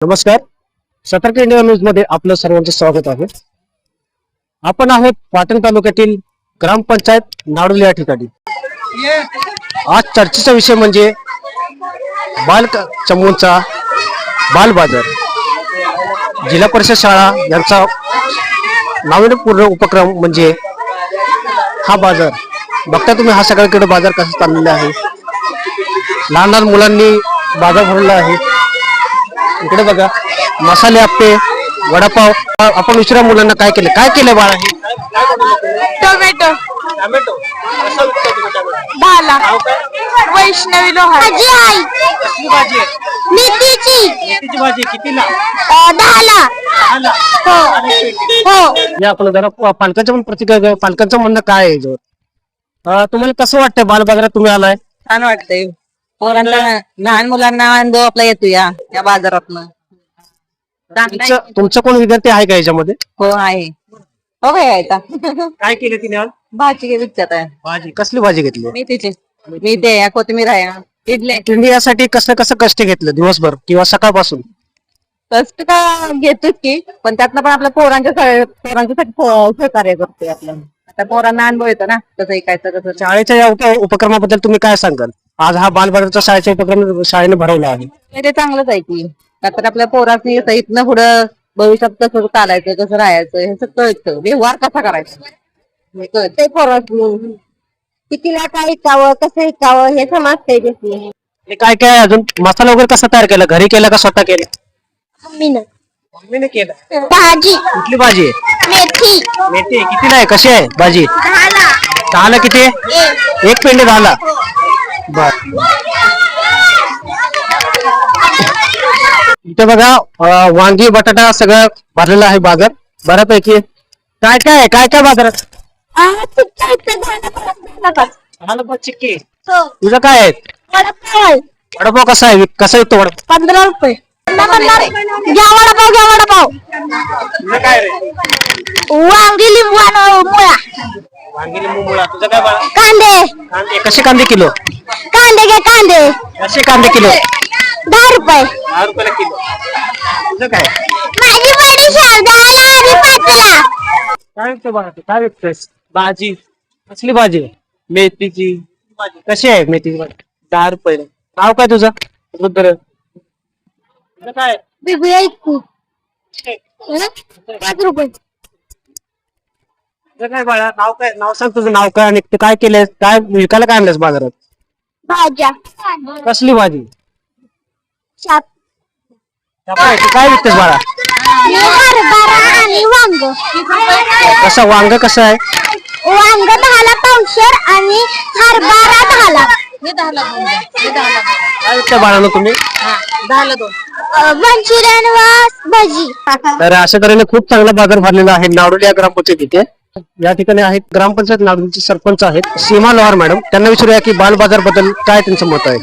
नमस्कार. सतर्क इंडिया न्यूजमध्ये आपलं सर्वांचं स्वागत आहे. आपण आहोत पाटण तालुक्यातील ग्रामपंचायत नाडोली या ठिकाणी. आज चर्चेचा विषय म्हणजे बाल चमूंचा बाल बाजार. जिल्हा परिषद शाळा यांचा नाविन्यपूर्ण उपक्रम म्हणजे हा बाजार. बघता तुम्ही हा सगळ्याकडे बाजार कसा चाललेला आहे. लहान लहान मुलांनी बाजार भरला आहे. इकडे बघा मसाले आप्पे वडापाव. आपण विचारा मुलांना काय केलं. काय केलं बाळा हे? टोमॅटो. वैष्णवी लोहार. भाजी भाजी मेथीची. भाजी कितीला? दहाला. हो. हो. या आपण जरा पालकांच्या पण प्रतिक्रिया पालकांचं म्हणणं काय आहे? अं, तुम्हाला कसं वाटतंय बालबाजारात तुम्ही आलाय? छान वाटतंय. पोरांना लहान मुलांना अनुभव आपला येतो या या बाजारातनं. चांगला आहे. तुमचं कोण विद्यार्थी आहे का याच्यामध्ये? हो आहे. हो काय आहे आता. काय केलं तिने आज? भाजी विकतात आहे भाजी. कसली भाजी घेतली? मेथीची मेथी आहे कोथिंबीर आहे इडले. यासाठी कसं कसं कष्ट घेतलं दिवसभर किंवा सकाळपासून? कष्ट का घेतोच की पण त्यातनं पण आपल्या पोरांच्या पोरांच्यासाठी प- सहकार्य करतोय आपलं. आता पोरांना अनुभव येतो ना कसं ऐकायचं कसं शाळेच्या या उप- उपक्रमाबद्दल तुम्ही काय सांगाल? आज हा बालबाजारचा शाळेचा उपक्रम शाळेने भरवला आहे. नाही, ते चांगलंच आहे की. तर आपल्या पोरांनी असं इथनं पुढं भविष्यात कसं चालायचं कसं राहायचं हे सगळं कळतं. व्यवहार कसा करायचा? हे कळतं ते कितीला काय ऐकावं कसं ऐकावं हे समजतंय त्याची आणि काय काय अजून मसाला वगैरे कसा तयार केला? घरी केला का स्वतः केला? मम्मीनं. मम्मीने केला. भाजी. कुठली भाजी? आहे मेथी. मेथी? कितीला आहे? कशी आहे भाजी? दहाला. दहाला किती? आहे? एक पेंडे दहाला. बर इथे बघा अं, वांगी बटाटा सगळं भरलेलं आहे बाजार बऱ्यापैकी. काय काय आहे काय काय बाजारात. चिक्की. हो. तुझं काय आहे? वडापाव कसा आहे? कसा येतो वडापाव पंधरा रुपये. घ्या वडापाव घ्या वडापाव. तुझं काय रे? वांगी लिंबू आणि मुळा. वांगी लिंबू मुळा. तुझं काय बाळा? कांदे. कांदे. कसे कांदे किलो? कांदे घ्या कांदे. कसे कांदे किलो. दहा रुपये. दहा रुपयाला किलो. तुझं काय? माझी बडी दहाला आणि पाचला. काय विकतो बाळा तू? काय विकतोयस भाजी. कसली भाजी? आहे? मेथीची. भाजी कशी आहे मेथीची भाजी? दहा रुपये. नाव काय तुझं? रुद्र. तुझं काय? बिबुया इतकू. पाच रुपये. तुझं काय बाळा? नाव काय? नाव सांग तुझं नाव काय आणि ते काय केलंय काय विकायला काय आणलंस बाजारात? भाज्या. कसली भाजी? शाप काय विकतेस बाळा? हरभरा आणि वांग. कसं वांग कसं आहे? वांग दहाला पावशर आणि हरभरा दहाला. काय विकताय बाळानं तुम्ही? दहाला दोन. मंचुरियन व भजी. तर अशा तऱ्हेने खूप चांगला बाजार भरलेला आहे. नाडोली या ग्रामपंचायत इथे या ठिकाणी आहेत ग्रामपंचायत नाडोलीचे सरपंच आहेत. सीमा लोहार मॅडम त्यांना विचारूया की बाल बाजारबद्दल काय त्यांचं मत आहे?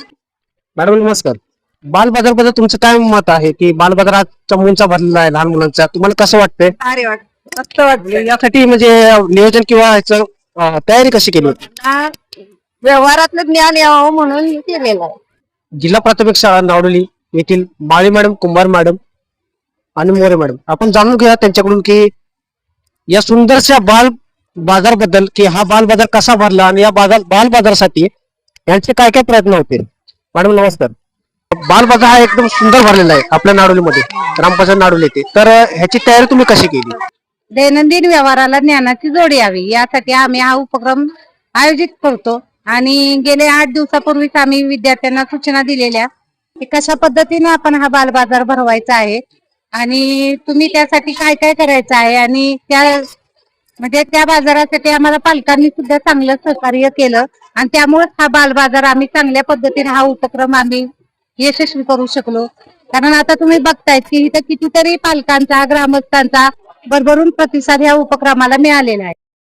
मॅडम नमस्कार. बाल बाजारबद्दल तुमचं काय मत आहे की बाल बाजार आज चमूंचा भरलेला आहे लहान मुलांचा? तुम्हाला कसं वाटतंय? अरे वाट मस्त वाटलं यासाठी म्हणजे नियोजन किंवा ह्याचं अं, तयारी कशी केली होती? व्यवहारातलं ज्ञान यावं म्हणून केलेलं आहे. जिल्हा प्राथमिक शाळा नावडली येथील माळी मॅडम कुंभार मॅडम आणि मोरे मॅडम. आपण जाणून घेऊया त्यांच्याकडून की या सुंदरशा बाल बाजारबद्दल की हा बाल बाजार कसा भरला आणि या बाजार बाल बाजारासाठी यांचे काय काय प्रयत्न होते मॅडम नमस्कार. बाल बाजार हा एकदम सुंदर भरलेला आहे आपल्या नाडोलीमध्ये ग्रामपंचायत नाडोली येथे. तर ह्याची तयारी तुम्ही कशी केली? दैनंदिन व्यवहाराला ज्ञानाची जोड यावी यासाठी आम्ही हा उपक्रम आयोजित करतो. आणि गेल्या आठ दिवसापूर्वीच आम्ही विद्यार्थ्यांना सूचना दिलेल्या की कशा पद्धतीने आपण हा बाल बाजार भरवायचा आहे आणि तुम्ही त्यासाठी काय काय करायचं आहे? आणि त्या म्हणजे त्या बाजारासाठी आम्हाला पालकांनी सुद्धा चांगलं सहकार्य केलं. आणि त्यामुळे हा बालबाजार आम्ही चांगल्या पद्धतीने हा उपक्रम आम्ही यशस्वी करू शकलो. कारण आता तुम्ही बघतायत की इथं कितीतरी पालकांचा ग्रामस्थांचा भरभरून प्रतिसाद या उपक्रमाला मिळालेला आहे.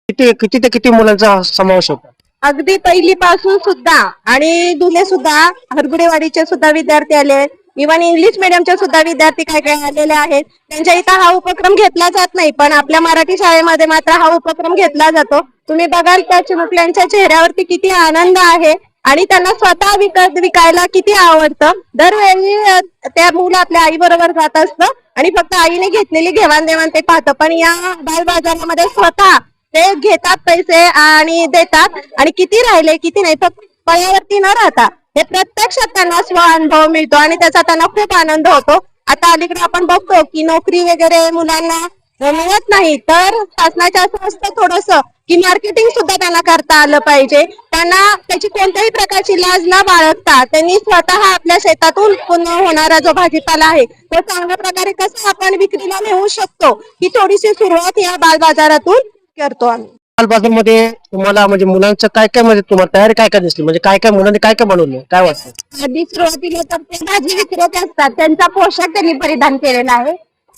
किती किती ते किती मुलांचा समावेश होता? अगदी पहिली पासून सुद्धा आणि दुले सुद्धा हरगुडेवाडीचे सुद्धा विद्यार्थी आले इव्हन इंग्लिश मिडियमच्या सुद्धा विद्यार्थी काय काय आलेले आहेत त्यांच्या इथं हा उपक्रम घेतला जात नाही पण आपल्या मराठी शाळेमध्ये मात्र हा उपक्रम घेतला जातो. तुम्ही बघाल त्या चिमुकल्यांच्या चेहऱ्यावरती किती आनंद आहे आणि त्यांना स्वतः विकत विकायला किती आवडतं. दरवेळी त्या मुलं आपल्या आई बरोबर जात असतं आणि फक्त आईने घेतलेली घेवाणदेवाण ते पाहतं. पण या बाल बाजारामध्ये स्वतः ते घेतात पैसे आणि देतात आणि किती राहिले किती नाही फक्त पयावरती न राहता हे प्रत्यक्षात त्यांना स्व अनुभव मिळतो आणि त्याचा त्यांना खूप आनंद होतो. आता अलीकडे आपण बघतो की नोकरी वगैरे मुलांना मिळत नाही तर शासनाच्या असं असतं थोडस की मार्केटिंग सुद्धा त्यांना करता आलं पाहिजे. त्यांना त्याची कोणत्याही प्रकारची लाज न बाळगता त्यांनी स्वतः आपल्या शेतातून उत्पन्न होणारा जो भाजीपाला आहे तो चांगल्या प्रकारे कसं आपण विक्रीला नेऊ शकतो ही थोडीशी सुरुवात या बाल बाजारातून करतो आम्ही. बाल बाजारमध्ये तुम्हाला म्हणजे मुलांचं काय काय म्हणजे तुम्हाला तयारी काय काय दिसली? म्हणजे काय काय मुलांनी काय काय बनवलं? काय वाटतं? आधी सुरुवातीला तर ते भाजी विक्रेते असतात. त्यांचा पोशाख त्यांनी परिधान केलेला आहे.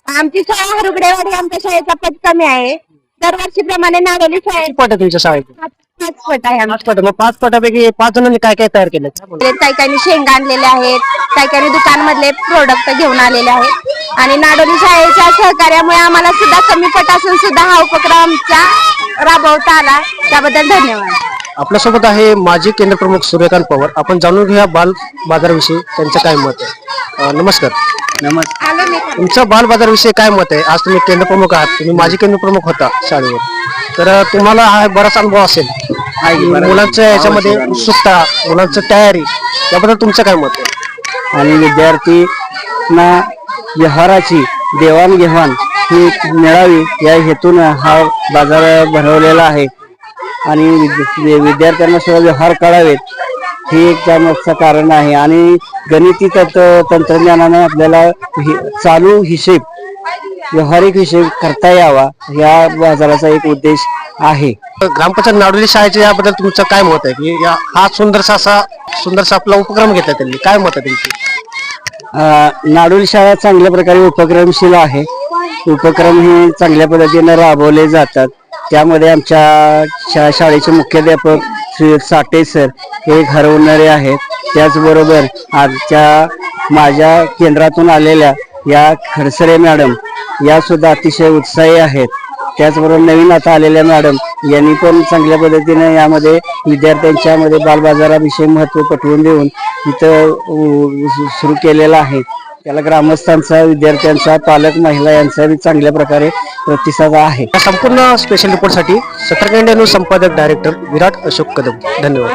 आमची शाळा हरुगडेवाडी आमच्या शाळेचा पट कमी आहे. दरवर्षीप्रमाणे नागोली शाळेत पट आहे तुमच्या शाळेत? पाच पाच पट आहे. पाच पट. मग पाच पटापैकी पाच जणांनी काय काय तयार केलं? काय? काही काही शेंगा आणलेले आहेत. काही काही दुकानमधले प्रोडक्ट घेऊन आलेले आहेत. आणि नाडोली शाळेच्या सहकार्यामुळे आम्हाला सुद्धा कमी पट असून सुद्धा हा उपक्रम आमचा राबवता आला त्याबद्दल धन्यवाद. आपल्यासोबत आहे माजी केंद्र प्रमुख सूर्यकांत पवार. आपण जाणून घेऊया बाल बाजाराविषयी त्यांचं काय मत आहे. अं, नमस्कार. नमस्कार. तुमचं बाल बाजाराविषयी काय मत आहे? आज तुम्ही केंद्र प्रमुख आहात तुम्ही माजी केंद्र प्रमुख होता शाळेवर. तर अं, तुम्हाला हा बराच अनुभव असेल. की मुलांच्या याच्यामध्ये उत्सुकता मुलांचं तयारी याबद्दल तुमचं काय मत आहे? आणि विद्यार्थींना व्यवहाराची देवाणघेवाण ही मिळावी या हेतून हा बाजार भरवलेला आहे. आणि विद्य- विद्यार्थ्यांना सुद्धा व्यवहार कळावेत हे एक त्यामागचं कारण आहे. आणि गणिती तंत्र तंत्रज्ञानाने आपल्याला हि- चालू हिशेब व्यवहारिक हिशेब करता यावा या बाजाराचा एक उद्देश आहे. ग्रामपंचायत नाडोली शाळेच्या याबद्दल तुमचं काय मत आहे? की या हा सुंदरसा असा सुंदरसा आपला उपक्रम घेतला त्यांनी. काय मत आहे तुमची नाडोली शाळा चांगल्या प्रकारे उपक्रमशील आहे. उपक्रम हे चांगल्या पद्धतीने राबवले जातात. त्यामध्ये आमच्या शा शाळेचे मुख्याध्यापक श्री साठे सर हे घरवणारे आहेत. त्याचबरोबर आजच्या माझ्या केंद्रातून आलेल्या या खडसरे मॅडम या सुद्धा अतिशय उत्साही आहेत. त्याचबरोबर नवीन आता आलेल्या मॅडम यांनी पण चांगल्या पद्धतीने यामध्ये विद्यार्थ्यांच्यामध्ये बालबाजाराविषयी महत्त्व पटवून देऊन इथं सुरू केलेलं आहे. त्याला ग्रामस्थांचा विद्यार्थ्यांचा पालक महिला यांचा चांगल्या प्रकारे प्रतिसाद आहे. संपूर्ण स्पेशल रिपोर्टसाठी सतर्क संपादक डायरेक्टर विराट अशोक कदम. धन्यवाद.